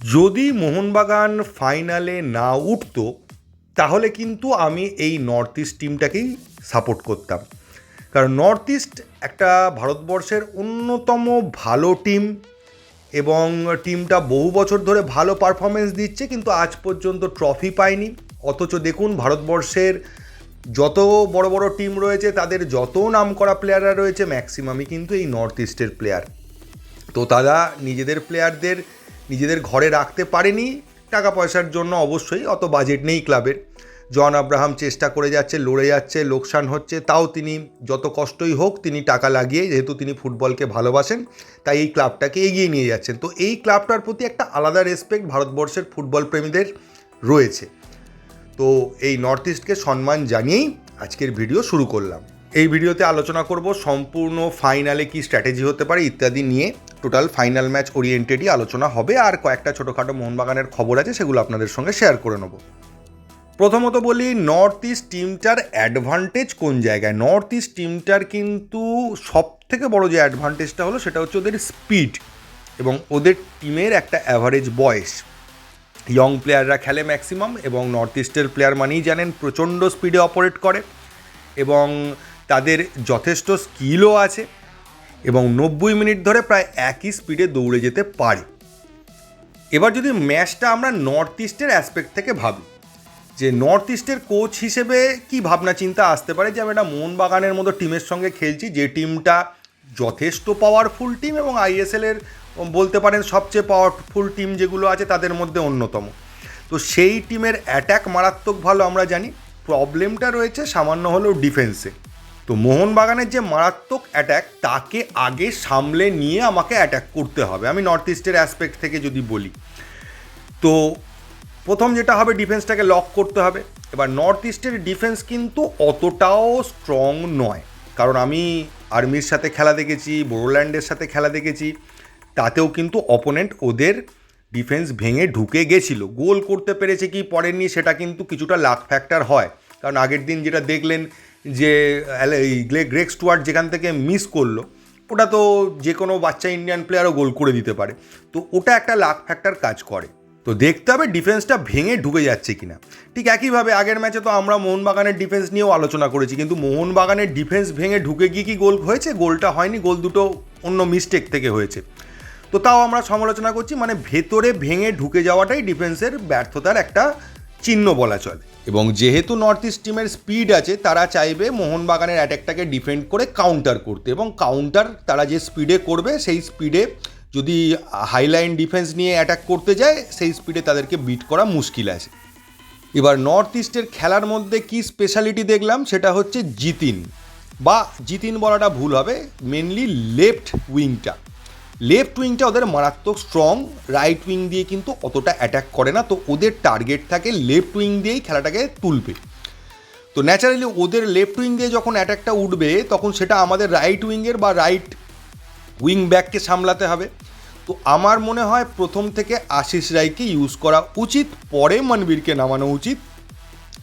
যদি মোহনবাগান ফাইনালে না উঠতো, তাহলে কিন্তু আমি এই নর্থ ইস্ট টিমটাকেই সাপোর্ট করতাম। কারণ নর্থ ইস্ট একটা ভারতবর্ষের অন্যতম ভালো টিম এবং টিমটা বহু বছর ধরে ভালো পারফরমেন্স দিচ্ছে, কিন্তু আজ পর্যন্ত ট্রফি পায়নি। অথচ দেখুন ভারতবর্ষের যত বড় বড় টিম রয়েছে, তাদের যত নামকরা প্লেয়াররা রয়েছে ম্যাক্সিমামই কিন্তু এই নর্থ ইস্টের প্লেয়ার তো তারা নিজেদের প্লেয়ারদের নিজেদের ঘরে রাখতে পারেনি টাকা পয়সার জন্য অবশ্যই, অত বাজেট নেই ক্লাবের জন আব্রাহাম চেষ্টা করে যাচ্ছে, লড়ে যাচ্ছে, লোকসান হচ্ছে, তাও তিনি যত কষ্টই হোক, তিনি টাকা লাগিয়ে, যেহেতু তিনি ফুটবলকে ভালোবাসেন, তাই এই ক্লাবটাকে এগিয়ে নিয়ে যাচ্ছেন। তো এই ক্লাবটার প্রতি একটা আলাদা রেসপেক্ট ভারতবর্ষের ফুটবল প্রেমীদের রয়েছে। তো এই নর্থ ইস্টকে সম্মান জানিয়েই আজকের ভিডিও শুরু করলাম। এই ভিডিওতে আলোচনা করব সম্পূর্ণ ফাইনালে কি স্ট্র্যাটেজি হতে পারে ইত্যাদি নিয়ে। টোটাল ফাইনাল ম্যাচ ওরিয়েন্টেডই আলোচনা হবে আর কয়েকটা ছোটোখাটো মোহনবাগানের খবর আছে, সেগুলো আপনাদের সঙ্গে শেয়ার করে নেব। প্রথমত বলি নর্থ ইস্ট টিমটার অ্যাডভান্টেজ কোন জায়গায়? নর্থ ইস্ট টিমটার কিন্তু সব থেকে বড় যে অ্যাডভান্টেজটা হলো, সেটা হচ্ছে ওদের স্পিড এবং ওদের টিমের একটা অ্যাভারেজ বয়স। ইয়ং প্লেয়াররা খেলে ম্যাক্সিমাম এবং নর্থ ইস্টের প্লেয়ার মানেই জানেন প্রচণ্ড স্পিডে অপারেট করে এবং তাদের যথেষ্ট স্কিলও আছে। এবং নব্বই মিনিট ধরে প্রায় একই স্পিডে দৌড়ে যেতে পারে। এবার যদি ম্যাচটা আমরা নর্থ ইস্টের অ্যাসপেক্ট থেকে ভাবি, যে নর্থ ইস্টের কোচ হিসেবে কি ভাবনা চিন্তা আসতে পারে? যে আমি একটা মোহনবাগানের মতো টিমের সঙ্গে খেলছি, যে টিমটা যথেষ্ট পাওয়ারফুল টিম এবং আইএসএল এর বলতে পারেন সবচেয়ে পাওয়ারফুল টিম যেগুলো আছে তাদের মধ্যে অন্যতম। তো সেই টিমের অ্যাট্যাক মারাত্মক ভালো আমরা জানি। প্রবলেমটা রয়েছে সামান্য হলেও ডিফেন্সে তো মোহনবাগানের যে মারাত্মক অ্যাট্যাক তাকে আগে সামলে নিয়ে আমাকে অ্যাট্যাক করতে হবে। আমি নর্থ ইস্টের অ্যাসপেক্ট থেকে যদি বলি। তো প্রথম যেটা হবে ডিফেন্সটাকে লক করতে হবে। এবার নর্থ ইস্টের ডিফেন্স কিন্তু অতটাও স্ট্রং নয়। কারণ আমি আর্মির সাথে খেলা দেখেছি বোরোল্যান্ডের সাথে খেলা দেখেছি। তাতেও কিন্তু অপোনেন্ট ওদের ডিফেন্স ভেঙে ঢুকে গেছিল। গোল করতে পেরেছে কি পড়েননি, সেটা কিন্তু কিছুটা লাক ফ্যাক্টর হয়। কারণ আগের দিন যেটা দেখলেন যে এই গ্রেগ স্টুয়ার্ট যেখান থেকে মিস করল, ওটা তো যে কোনো বাচ্চা ইন্ডিয়ান প্লেয়ারও গোল করে দিতে পারে। তো ওটা একটা লাক ফ্যাক্টর কাজ করে। তো দেখতে হবে ডিফেন্সটা ভেঙে ঢুকে যাচ্ছে কিনা। ঠিক একইভাবে আগের ম্যাচে তো আমরা মোহনবাগানের ডিফেন্স নিয়েও আলোচনা করেছি, কিন্তু মোহনবাগানের ডিফেন্স ভেঙে ঢুকে গিয়ে কি গোল হয়েছে? গোলটা হয়নি, গোল দুটো অন্য মিস্টেক থেকে হয়েছে। তো তাও আমরা সমালোচনা করছি মানে ভেতরে ভেঙে ঢুকে যাওয়াটাই ডিফেন্সের ব্যর্থতার একটা চিহ্ন বলা চলে। এবং যেহেতু নর্থ ইস্ট টিমের স্পিড আছে, তারা চাইবে মোহনবাগানের অ্যাটাকটাকে ডিফেন্ড করে কাউন্টার করতে। এবং কাউন্টার তারা যে স্পিডে করবে, সেই স্পিডে যদি হাইলাইন ডিফেন্স নিয়ে অ্যাটাক করতে যায়, সেই স্পিডে তাদেরকে বিট করা মুশকিল আছে। এবার নর্থ ইস্টের খেলার মধ্যে কি স্পেশালিটি দেখলাম, সেটা হচ্ছে জিতিন। বা জিতিন বলাটা ভুল হবে মেনলি লেফট উইংটা লেফট উইংটা ওদের মারাত্মক স্ট্রং রাইট উইং দিয়ে কিন্তু অতটা অ্যাটাক করে না। তো ওদের টার্গেট থাকে লেফট উইং দিয়েই খেলাটাকে তুলবে। তো ন্যাচারালি ওদের লেফট উইং দিয়ে যখন অ্যাটাকটা উঠবে, তখন সেটা আমাদের রাইট উইংয়ের বা রাইট উইং ব্যাককে সামলাতে হবে। তো আমার মনে হয় প্রথম থেকে আশিস রায়কে ইউজ করা উচিত, পরে মনবীরকে নামানো উচিত।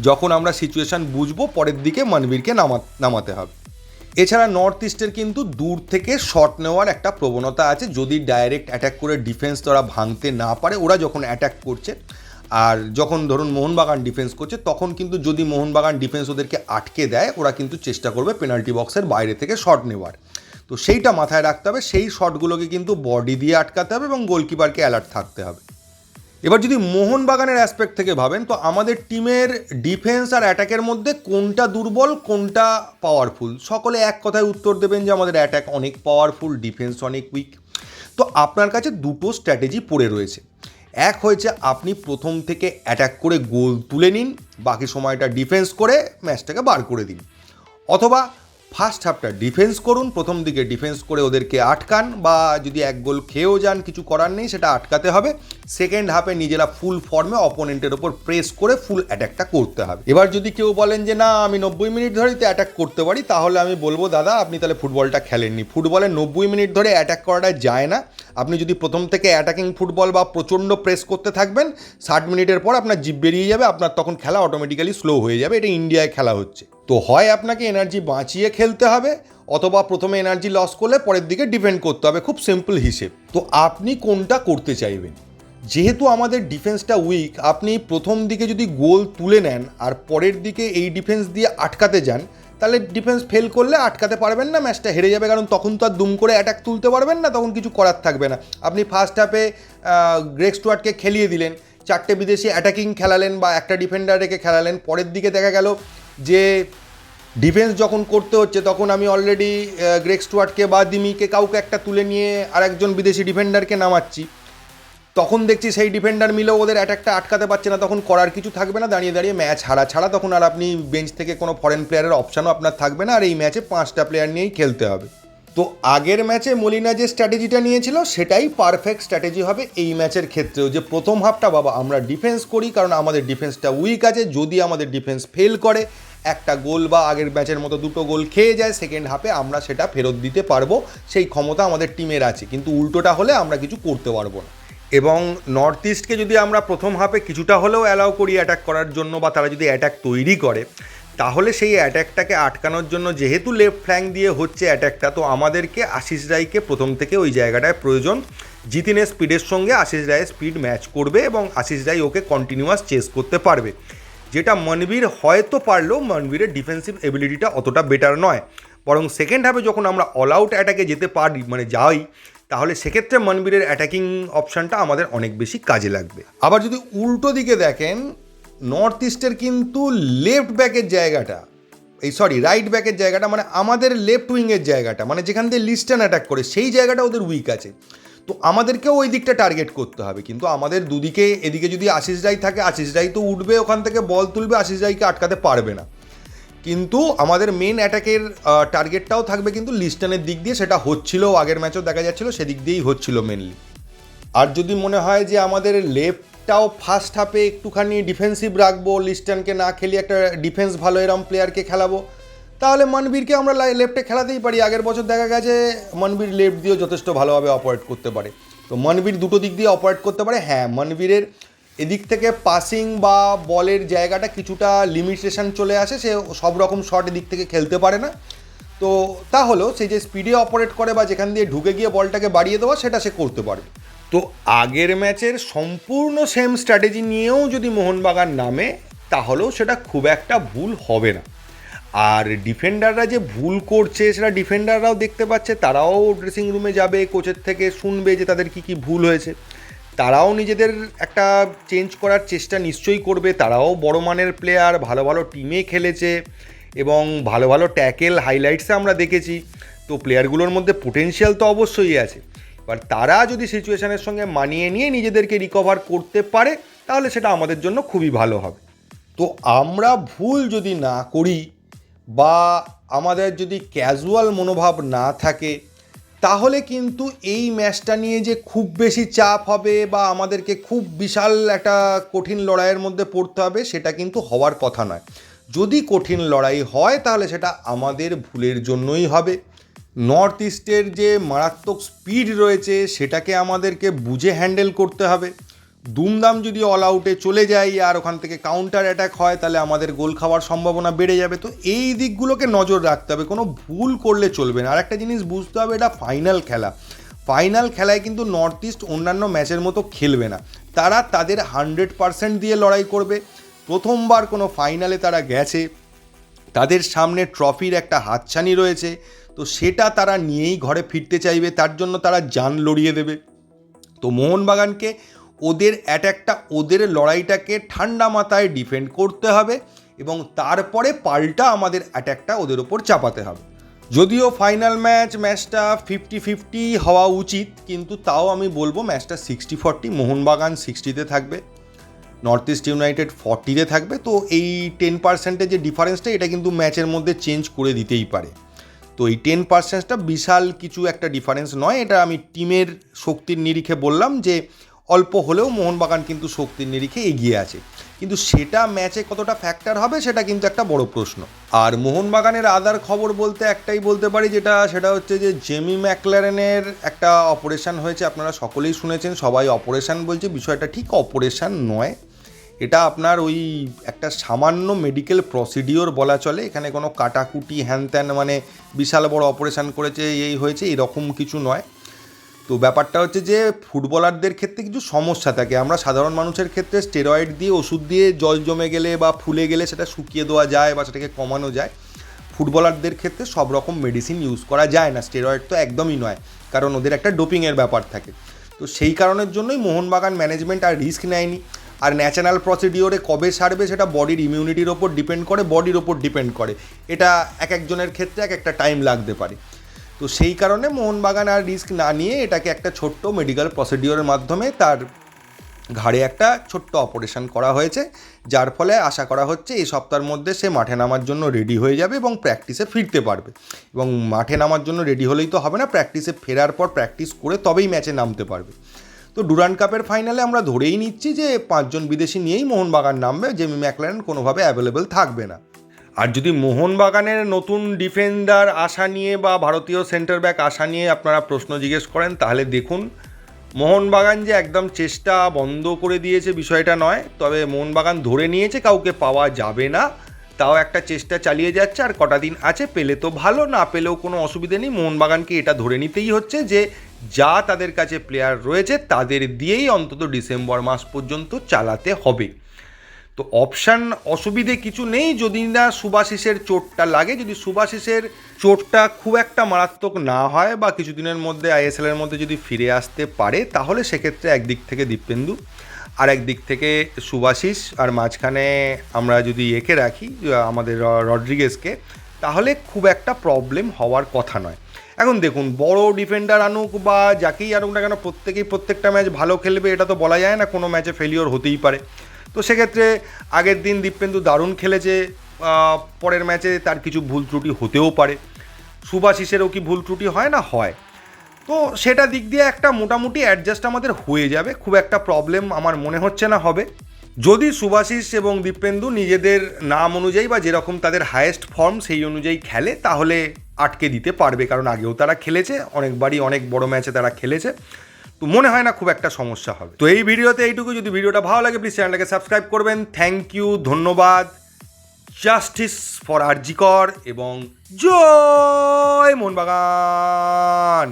যখন আমরা সিচুয়েশান বুঝব, পরের দিকে মনবীরকে নামা নামাতে হবে। এছাড়া নর্থ ইস্টের কিন্তু দূর থেকে শট নেওয়ার একটা প্রবণতা আছে। যদি ডাইরেক্ট অ্যাটাক করে ডিফেন্স তারা ভাঙতে না পারে, ওরা যখন অ্যাটাক করছে, আর যখন ধরুন মোহনবাগান ডিফেন্স করছে, তখন কিন্তু যদি মোহনবাগান ডিফেন্স ওদেরকে আটকে দেয়, ওরা কিন্তু চেষ্টা করবে পেনাল্টি বক্সের বাইরে থেকে শট নেওয়ার। তো সেইটা মাথায় রাখতে হবে, সেই শটগুলোকে কিন্তু বডি দিয়ে আটকাতে হবে এবং গোলকিপারকে অ্যালার্ট থাকতে হবে। এবার যদি মোহনবাগানের অ্যাসপেক্ট থেকে ভাবেন, তো আমাদের টিমের ডিফেন্স আর অ্যাটাকের মধ্যে কোনটা দুর্বল, কোনটা পাওয়ারফুল সকলে এক কথায় উত্তর দেবেন যে আমাদের অ্যাটাক অনেক পাওয়ারফুল ডিফেন্স অনেক উইক তো আপনার কাছে দুটো স্ট্র্যাটেজি পড়ে রয়েছে। এক হয়েছে আপনি প্রথম থেকে অ্যাটাক করে গোল তুলে নিন, বাকি সময়টা ডিফেন্স করে ম্যাচটাকে বার করে দিন। অথবা ফার্স্ট হাফটা ডিফেন্স করুন, প্রথম দিকে ডিফেন্স করে ওদেরকে আটকান বা যদি এক গোল খেয়েও যান, কিছু করার নেই, সেটা আটকাতে হবে। সেকেন্ড হাফে নিজেরা ফুল ফর্মে অপোনেন্টের ওপর প্রেস করে ফুল অ্যাটাকটা করতে হবে। এবার যদি কেউ বলেন যে, না, আমি নব্বই মিনিট ধরেই তো অ্যাটাক করতে পারি, তাহলে আমি বলব, দাদা, আপনি তাহলে ফুটবলটা খেলেননি। ফুটবলে নব্বই মিনিট ধরে অ্যাটাক করাটা যায় না। আপনি যদি প্রথম থেকে অ্যাটাকিং ফুটবল বা প্রচণ্ড প্রেস করতে থাকবেন, ষাট মিনিটের পর আপনার জিপ বেরিয়ে যাবে, আপনার তখন খেলা অটোমেটিক্যালি স্লো হয়ে যাবে, এটা ইন্ডিয়ায় খেলা হচ্ছে। তো হয় আপনাকে এনার্জি বাঁচিয়ে খেলতে হবে, অথবা প্রথমে এনার্জি লস করলে পরের দিকে ডিপেন্ড করতে হবে, খুব সিম্পল হিসেব। তো আপনি কোনটা করতে চাইবেন? যেহেতু আমাদের ডিফেন্সটা উইক আপনি প্রথম দিকে যদি গোল তুলে নেন, আর পরের দিকে এই ডিফেন্স দিয়ে আটকাতে যান তাহলে ডিফেন্স ফেল করলে আটকাতে পারবেন না ম্যাচটা হেরে যাবে, কারণ তখন তো আর দুম করে অ্যাটাক তুলতে পারবেন না, তখন কিছু করার থাকবে না। আপনি ফার্স্ট হাফে গ্রেক স্টুয়ার্টকে খেলিয়ে দিলেন, চারটে বিদেশি অ্যাটাকিং খেলালেন বা একটা ডিফেন্ডার রেখে খেলালেন, পরের দিকে দেখা গেল যে ডিফেন্স যখন করতে হচ্ছে, তখন আমি অলরেডি গ্রেক স্টুয়ার্টকে বা দিমিকে কাউকে একটা তুলে নিয়ে আরেকজন বিদেশি ডিফেন্ডারকে নামাচ্ছি। তখন দেখছি সেই ডিফেন্ডার মিলেও ওদের অ্যাটাকটা আটকাতে পারছে না, তখন করার কিছু থাকবে না, দাঁড়িয়ে দাঁড়িয়ে ম্যাচ হারা ছাড়া তখন আর আপনি বেঞ্চ থেকে কোনো ফরেন প্লেয়ারের অপশানও আপনার থাকবে না, আর এই ম্যাচে পাঁচটা প্লেয়ার নিয়েই খেলতে হবে। তো আগের ম্যাচে মলিনা যে স্ট্র্যাটেজিটা নিয়েছিল, সেটাই পারফেক্ট স্ট্র্যাটেজি হবে এই ম্যাচের ক্ষেত্রেও। যে প্রথম হাফটা বাবা, আমরা ডিফেন্স করি, কারণ আমাদের ডিফেন্সটা উইক আছে, যদি আমাদের ডিফেন্স ফেল করে, একটা গোল বা আগের ম্যাচের মতো দুটো গোল খেয়ে যায় সেকেন্ড হাফে আমরা সেটা ফেরত দিতে পারব, সেই ক্ষমতা আমাদের টিমের আছে। কিন্তু উল্টোটা হলে আমরা কিছু করতে পারব না। এবং নর্থ ইস্টকে যদি আমরা প্রথম হাফে কিছুটা হলেও অ্যালাউ করি অ্যাটাক করার জন্য বা তারা যদি অ্যাটাক তৈরি করে, তাহলে সেই অ্যাট্যাকটাকে আটকানোর জন্য যেহেতু লেফট ফ্ল্যাঙ্ক দিয়ে হচ্ছে অ্যাট্যাকটা তো আমাদেরকে আশিস রায়কে প্রথম থেকে ওই জায়গাটায় প্রয়োজন। জিতিনের স্পিডের সঙ্গে আশিস রায়ের স্পিড ম্যাচ করবে এবং Ashis Roy okay continuous chase করতে পারবে। যেটা মনবীর হয়তো পারলেও মনবীরের ডিফেন্সিভ এবিলিটিটা অতটা বেটার নয়। বরং সেকেন্ড হাফে যখন আমরা অল আউট অ্যাটাকে যেতে পারি মানে যাই তাহলে সেক্ষেত্রে মনবীরের অ্যাটাকিং অপশানটা আমাদের অনেক বেশি কাজে লাগবে। আবার যদি উল্টো দিকে দেখেন নর্থ ইস্টের কিন্তু লেফট ব্যাকের জায়গাটা, এই সরি রাইট ব্যাকের জায়গাটা মানে আমাদের লেফট উইংয়ের জায়গাটা মানে যেখান দিয়ে লিস্টান অ্যাটাক করে, সেই জায়গাটা ওদের উইক আছে। তো আমাদেরকেও ওই দিকটা টার্গেট করতে হবে, কিন্তু আমাদের দুদিকে, এদিকে যদি আশিস রাই থাকে, আশিস রাই তো উঠবে, ওখান থেকে বল তুলবে, আশিস রাইকে আটকাতে পারবে না। কিন্তু আমাদের মেন অ্যাটাকের টার্গেটটাও থাকবে কিন্তু লিস্টনের দিক দিয়ে, সেটা হচ্ছিল, আগের ম্যাচও দেখা যাচ্ছিল, সেদিক দিয়েই হচ্ছিল মেনলি আর যদি মনে হয় যে আমাদের লেফটটাও ফার্স্ট হাফে একটুখানি ডিফেন্সিভ রাখব লিস্টনকে না খেলিয়ে একটা ডিফেন্স ভালো এরম প্লেয়ারকে খেলাবো, তাহলে মনবীরকে আমরা লেফটে খেলাতেই পারি। আগের বছর দেখা গেছে মনবীর লেফট দিয়েও যথেষ্ট ভালোভাবে অপারেট করতে পারে। তো মনবীর দুটো দিক দিয়ে অপারেট করতে পারে। হ্যাঁ মনবীরের এদিক থেকে পাসিং বা বলের জায়গাটা কিছুটা লিমিটেশন চলে আসে, সে সব রকম শট এদিক থেকে খেলতে পারে না। তো তা হলেও সেই যে স্পিডে অপারেট করে বা যেখান দিয়ে ঢুকে গিয়ে বলটাকে বাড়িয়ে দেওয়া, সেটা সে করতে পারে তো আগের ম্যাচের সম্পূর্ণ সেম স্ট্র্যাটেজি নিয়েও যদি মোহনবাগান নামে, তাহলেও সেটা খুব একটা ভুল হবে না। আর ডিফেন্ডাররা যে ভুল করছে, সেটা ডিফেন্ডাররাও দেখতে পাচ্ছে, তারাও ড্রেসিং রুমে যাবে কোচের থেকে শুনবে যে তাদের কী কী ভুল হয়েছে। তারাও নিজেদের একটা চেঞ্জ করার চেষ্টা নিশ্চয়ই করবে। তারাও বড় মানের প্লেয়ার ভালো ভালো টিমে খেলেছে এবং ভালো ভালো ট্যাকেল হাইলাইটসে আমরা দেখেছি। তো প্লেয়ারগুলোর মধ্যে পোটেনশিয়াল তো অবশ্যই আছে। এবার তারা যদি সিচুয়েশানের সঙ্গে মানিয়ে নিয়ে নিজেদেরকে রিকভার করতে পারে, তাহলে সেটা আমাদের জন্য খুবই ভালো হবে। তো আমরা ভুল যদি না করি বা আমাদের যদি ক্যাজুয়াল মনোভাব না থাকে তাহলে কিন্তু এই ম্যাচটা নিয়ে যে খুব বেশি চাপ হবে বা আমাদেরকে খুব বিশাল একটা কঠিন লড়াইয়ের মধ্যে পড়তে হবে, সেটা কিন্তু হওয়ার কথা নয়। যদি কঠিন লড়াই হয়, তাহলে সেটা আমাদের ভুলের জন্যই হবে। নর্থ ইস্টের যে মারাত্মক স্পিড রয়েছে, সেটাকে আমাদেরকে বুঝে হ্যান্ডেল করতে হবে। দুমদাম যদি অল আউটে চলে যাই আর ওখান থেকে কাউন্টার অ্যাটাক হয়, তাহলে আমাদের গোল খাওয়ার সম্ভাবনা বেড়ে যাবে। তো এই দিকগুলোকে নজর রাখতে হবে, কোনো ভুল করলে চলবে না। আর একটা জিনিস বুঝতে হবে, এটা ফাইনাল খেলা। ফাইনাল খেলায় কিন্তু নর্থ ইস্ট অন্যান্য ম্যাচের মতো খেলবে না। তারা তাদের হান্ড্রেড পারসেন্ট দিয়ে লড়াই করবে। প্রথমবার কোনো ফাইনালে তারা গেছে। তাদের সামনে ট্রফির একটা হাতছানি রয়েছে। তো সেটা তারা নিয়েই ঘরে ফিরতে চাইবে, তার জন্য তারা যান লড়িয়ে দেবে। তো মোহনবাগানকে ওদের অ্যাট্যাকটা ওদের লড়াইটাকে ঠান্ডা মাথায় ডিফেন্ড করতে হবে এবং তারপরে পাল্টা আমাদের অ্যাট্যাকটা ওদের ওপর চাপাতে হবে। যদিও ফাইনাল ম্যাচ, ম্যাচটা ফিফটি ফিফটি হওয়া উচিত, কিন্তু তাও আমি বলব ম্যাচটা সিক্সটি ফর্টি মোহনবাগান সিক্সটিতে থাকবে, নর্থ ইস্ট ইউনাইটেড ফর্টিতে থাকবে। তো এই টেন পার্সেন্টের যে ডিফারেন্সটা, এটা কিন্তু ম্যাচের মধ্যে চেঞ্জ করে দিতেই পারে। তো এই টেন পার্সেন্টটা বিশাল কিছু একটা ডিফারেন্স নয়, এটা আমি টিমের শক্তির নিরিখে বললাম যে অল্প হলেও মোহনবাগান কিন্তু শক্তির নিরিখে এগিয়ে আছে। কিন্তু সেটা ম্যাচে কতটা ফ্যাক্টর হবে সেটা কিন্তু একটা বড় প্রশ্ন। আর মোহনবাগানের আদার খবর বলতে একটাই বলতে পারি যেটা, সেটা হচ্ছে যে জেমি ম্যাকলারেনের একটা অপারেশন হয়েছে, আপনারা সকলেই শুনেছেন, সবাই অপারেশন বলছে, বিষয়টা ঠিক অপারেশন নয়। এটা আপনার ওই একটা সামান্য মেডিকেল প্রসিডিওর বলা চলে, এখানে কোনো কাটাকুটি, হ্যান ত্যান মানে বিশাল বড় অপারেশন করেছে, এই হয়েছে, এরকম কিছু নয়। তো ব্যাপারটা হচ্ছে যে ফুটবলারদের ক্ষেত্রে কিছু সমস্যা থাকে। আমরা সাধারণ মানুষের ক্ষেত্রে স্টেরয়েড দিয়ে ওষুধ দিয়ে জল জমে গেলে বা ফুলে গেলে সেটা শুকিয়ে দেওয়া যায় বা সেটাকে কমানো যায়। ফুটবলারদের ক্ষেত্রে সব রকম মেডিসিন ইউজ করা যায় না। স্টেরয়েড তো একদমই নয়, কারণ ওদের একটা ডোপিংয়ের ব্যাপার থাকে। তো সেই কারণের জন্যই মোহনবাগান ম্যানেজমেন্ট আর রিস্ক নেয়নি। আর ন্যাচারাল প্রসিডিওরে কবে সারবে সেটা বডির ইমিউনিটির ওপর ডিপেন্ড করে বডির ওপর ডিপেন্ড করে। এটা এক একজনের ক্ষেত্রে এক একটা টাইম লাগতে পারে। তো সেই কারণে মোহনবাগান আর রিস্ক না নিয়ে এটাকে একটা ছোট্ট মেডিকেল প্রসিডিওরের মাধ্যমে তার ঘাড়ে একটা ছোট্ট অপারেশন করা হয়েছে, যার ফলে আশা করা হচ্ছে এই সপ্তাহের মধ্যে সে মাঠে নামার জন্য রেডি হয়ে যাবে এবং প্র্যাকটিসে ফিরতে পারবে। এবং মাঠে নামার জন্য রেডি হলেই তো হবে না প্র্যাকটিসে ফেরার পর প্র্যাকটিস করে তবেই ম্যাচে নামতে পারবে। তো ডুরান কাপের ফাইনালে আমরা ধরেই নিচ্ছি যে পাঁচজন বিদেশি নিয়েই মোহনবাগান নামবে জেমি ম্যাকল্যান্ড কোনোভাবে অ্যাভেলেবেল থাকবে না। আর যদি মোহনবাগানের নতুন ডিফেন্ডার আশা নিয়ে বা ভারতীয় সেন্টার ব্যাক আশা নিয়ে আপনারা প্রশ্ন জিজ্ঞেস করেন, তাহলে দেখুন, মোহনবাগান যে একদম চেষ্টা বন্ধ করে দিয়েছে বিষয়টা নয়, তবে মোহনবাগান ধরে নিয়েছে, কাউকে পাওয়া যাবে না, তাও একটা চেষ্টা চালিয়ে যাচ্ছে, আর কটা দিন আছে, পেলে তো ভালো, না পেলেও কোনো অসুবিধে নেই। মোহনবাগানকে এটা ধরে নিতেই হচ্ছে যে, যা তাদের কাছে প্লেয়ার রয়েছে, তাদের দিয়েই অন্তত ডিসেম্বর মাস পর্যন্ত চালাতে হবে। তো অপশান অসুবিধে কিছু নেই যদি না সুভাশিসের চোটটা লাগে। যদি সুভাশিসের চোটটা খুব একটা মারাত্মক না হয় বা কিছুদিনের মধ্যে আইএসএল এর মধ্যে যদি ফিরে আসতে পারে, তাহলে সেক্ষেত্রে একদিক থেকে দীপেন্দু আর একদিক থেকে সুভাশিস আর মাঝখানে আমরা যদি একে রাখি আমাদের রড্রিগেজকে, তাহলে খুব একটা প্রবলেম হওয়ার কথা নয়। এখন দেখুন, বড় ডিফেন্ডার আনুক বা যাকেই আনুক না কেন, প্রত্যেকেই প্রত্যেকটা ম্যাচ ভালো খেলবে, এটা তো বলা যায় না কোনো ম্যাচে ফেলিওর হতেই পারে। তো সেক্ষেত্রে আগের দিন দীপেন্দু দারুণ খেলেছে পরের ম্যাচে তার কিছু ভুল ত্রুটি হতেও পারে। সুভাশিসেরও কি ভুল ত্রুটি হয় না? হয়। তো সেটা দিক দিয়ে একটা মোটামুটি অ্যাডজাস্ট আমাদের হয়ে যাবে, খুব একটা প্রবলেম আমার মনে হচ্ছে না হবে। যদি সুভাশিস এবং দীপেন্দু নিজেদের নাম অনুযায়ী বা যেরকম তাদের হায়েস্ট ফর্ম সেই অনুযায়ী খেলে, তাহলে আটকে দিতে পারবে, কারণ আগেও তারা খেলেছে, অনেকবারই অনেক বড় ম্যাচে তারা খেলেছে। তো মনে হয় না খুব একটা সমস্যা হবে। তো এই ভিডিওতে এইটুকু। যদি ভিডিওটা ভালো লাগে প্লিজ চ্যানেলটাকে সাবস্ক্রাইব করবেন। থ্যাংক ইউ ধন্যবাদ। জাস্টিস ফর আরজিকর এবং জয় মোহনবাগান।